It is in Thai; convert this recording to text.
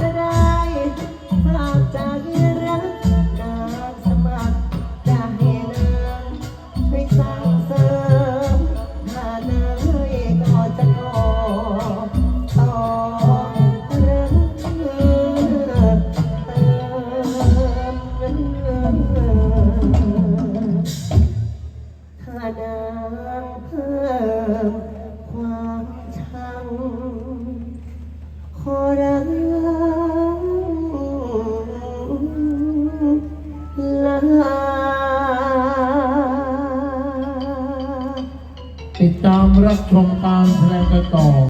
จะได้ฝากจากรักนางสมัครจหางไปสร้างสริมหาเนยก็จะขอต่อรักเธอเติมานเพิ่มความชังขอรัก ติดตามรับชมการแสดงกันต่อ